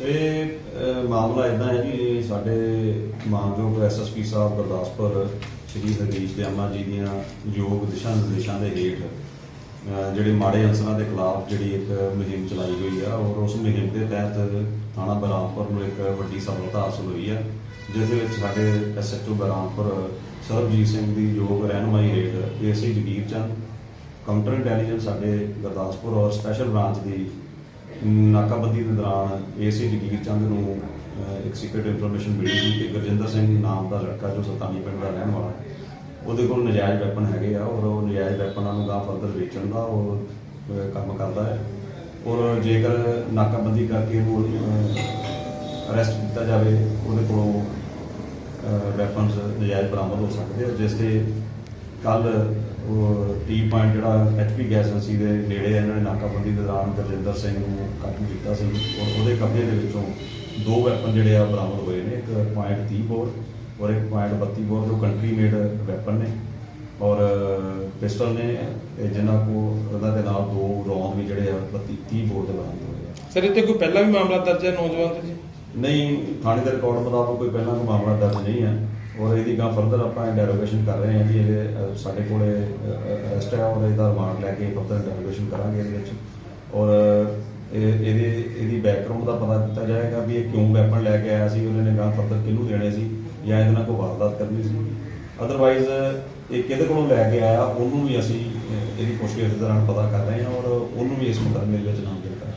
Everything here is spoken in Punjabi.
ਇਹ ਅਹ, ਮਾਮਲਾ ਇਦਾਂ ਹੈ ਜੀ ਸਾਡੇ ਮਾਨਯੋਗ ਐਸਐਸਪੀ ਸਾਹਿਬ ਗੁਰਦਾਸਪੁਰ ਸ਼੍ਰੀ ਹਰੀਸ਼ ਦਿਆਮਾ ਜੀ ਦੀਆਂ ਯੋਗ ਦਿਸ਼ਾ ਨਿਰਦੇਸ਼ਾਂ ਦੇ ਹੇਠ ਅਹ, ਜਿਹੜੇ ਮਾੜੇ ਅਨਸਰਾਂ ਦੇ ਖਿਲਾਫ ਜਿਹੜੀ ਇੱਕ ਮੁਹਿੰਮ ਚਲਾਈ ਹੋਈ ਆ ਔਰ ਉਸ ਮੁਹਿੰਮ ਦੇ ਤਹਿਤ ਥਾਣਾ ਬਰਾਮਪੁਰ ਨੂੰ ਇੱਕ ਵੱਡੀ ਸਫਲਤਾ ਹਾਸਲ ਹੋਈ ਆ ਜਿਸ ਦੇ ਵਿੱਚ ਸਾਡੇ ਐਸਐਚਓ ਬਰਾਮਪੁਰ ਸਰਬਜੀਤ ਸਿੰਘ ਦੀ ਯੋਗ ਰਹਿਨੁਮਾਈ ਹੇਠ AC Jagir Chand counter intelligence ਸਾਡੇ ਗੁਰਦਾਸਪੁਰ ਔਰ ਸਪੈਸ਼ਲ ਬ੍ਰਾਂਚ ਦੀ ਨਾਕਾਬੰਦੀ ਦੇ ਦੌਰਾਨ ਏਸੀ ਜਗੀਰ ਚੰਦ ਨੂੰ ਇੱਕ ਸੀਕ੍ਰੀਟ ਇਨਫੋਰਮੇਸ਼ਨ ਮਿਲੀ ਸੀ ਕਿ ਗੁਰਜਿੰਦਰ ਸਿੰਘ ਨਾਮ ਦਾ ਲੜਕਾ ਜੋ ਸਤਾਨੀ ਪਿੰਡ ਦਾ ਰਹਿਣ ਵਾਲਾ ਉਹਦੇ ਕੋਲ ਨਜਾਇਜ਼ ਵੈਪਨ ਹੈਗੇ ਆ ਔਰ ਉਹ ਨਜਾਇਜ਼ ਵੈਪਨਾਂ ਨੂੰ ਗਾਂ ਫਰਦਰ ਵੇਚਣ ਦਾ ਉਹ ਕੰਮ ਕਰਦਾ ਹੈ। ਔਰ ਜੇਕਰ ਨਾਕਾਬੰਦੀ ਕਰਕੇ ਉਹ ਅਰੈਸਟ ਕੀਤਾ ਜਾਵੇ, ਉਹਦੇ ਕੋਲੋਂ ਵੈਪਨਸ ਨਜਾਇਜ਼ ਬਰਾਮਦ ਹੋ ਸਕਦੇ ਆ, ਜਿਸ ਤੇ ਕੱਲ ਉਹ ਟੀ ਪੁਆਇੰਟ ਜਿਹੜਾ ਐਚਪੀ ਗੈਸ ਏਜੰਸੀ ਦੇ ਨੇੜੇ ਇਹਨਾਂ ਨੇ ਨਾਕਾਬੰਦੀ ਦੇ ਦੌਰਾਨ ਗੁਰਜਿੰਦਰ ਸਿੰਘ ਨੂੰ ਕਾਬੂ ਕੀਤਾ ਸੀ ਔਰ ਉਹਦੇ ਕਬਜ਼ੇ ਦੇ ਵਿੱਚੋਂ ਦੋ ਵੈਪਨ ਜਿਹੜੇ ਆ ਬਰਾਮਦ ਹੋਏ ਨੇ ਇੱਕ ਪੁਆਇੰਟ 30 ਬੋਰ ਔਰ ਇੱਕ ਪੁਆਇੰਟ 32 ਬੋਰ ਜੋ ਕੰਟਰੀ ਮੇਡ ਵੈਪਨ ਨੇ ਔਰ ਪਿਸਟਲ ਨੇ ਜਿਨ੍ਹਾਂ ਕੋ ਉਹਦਾ ਦੇ ਨਾਲ ਦੋ ਰੌਂਦ ਵੀ ਜਿਹੜੇ ਆ 32 30 ਬੋਰ ਦੇ ਬਰਾਮਦ ਹੋਏ ਆ। ਸਰ ਇੱਥੇ ਕੋਈ ਪਹਿਲਾਂ ਵੀ ਮਾਮਲਾ ਦਰਜ ਹੈ ਨੌਜਵਾਨ ਤੇ ਜੀ? ਨਹੀਂ ਥਾਣੇ ਦੇ ਰਿਕਾਰਡ ਮੁਤਾਬਕ ਕੋਈ ਪਹਿਲਾਂ ਕੋਈ ਮਾਮਲਾ ਦਰਜ ਨਹੀਂ ਹੈ। ਔਰ ਇਹਦੀ ਗਾਂ ਫਰਦਰ ਆਪਾਂ ਇੰਟਰੋਗੇਸ਼ਨ ਕਰ ਰਹੇ ਹਾਂ ਜੀ ਇਹ ਸਾਡੇ ਕੋਲੇ ਅਰੈਸਟ ਹੈ ਔਰ ਇਹਦਾ ਰਿਮਾਂਡ ਲੈ ਕੇ ਫਰਦਰ ਇੰਟਰੋਗੇਸ਼ਨ ਕਰਾਂਗੇ ਇਹਦੇ ਵਿੱਚ। ਔਰ ਇਹ, ਇਹਦੇ, ਇਹਦੀ ਬੈਕਗ੍ਰਾਉਂਡ ਦਾ ਪਤਾ ਕੀਤਾ ਜਾਏਗਾ ਵੀ ਇਹ ਕਿਉਂ ਵੈਪਨ ਲੈ ਕੇ ਆਇਆ ਸੀ, ਉਹਨੇ ਨੇ ਗਾਂ ਫਰਦਰ ਕਿਹਨੂੰ ਦੇਣੇ ਸੀ, ਜਾਂ ਇਹਦੇ ਨਾਲ ਕੋਈ ਵਾਰਦਾਤ ਕਰਨੀ ਸੀ। ਅਦਰਵਾਈਜ਼ ਇਹ ਕਿਹਦੇ ਕੋਲੋਂ ਲੈ ਕੇ ਆਇਆ, ਉਹਨੂੰ ਵੀ ਅਸੀਂ ਇਹਦੀ ਪੁੱਛਗਿੱਛ ਦੌਰਾਨ ਪਤਾ ਕਰ ਰਹੇ ਹਾਂ ਔਰ ਉਹਨੂੰ ਵੀ ਇਸ ਮੁਕੱਦਮੇ ਵਿੱਚ ਨਾਮਜ਼ਦ ਕਰ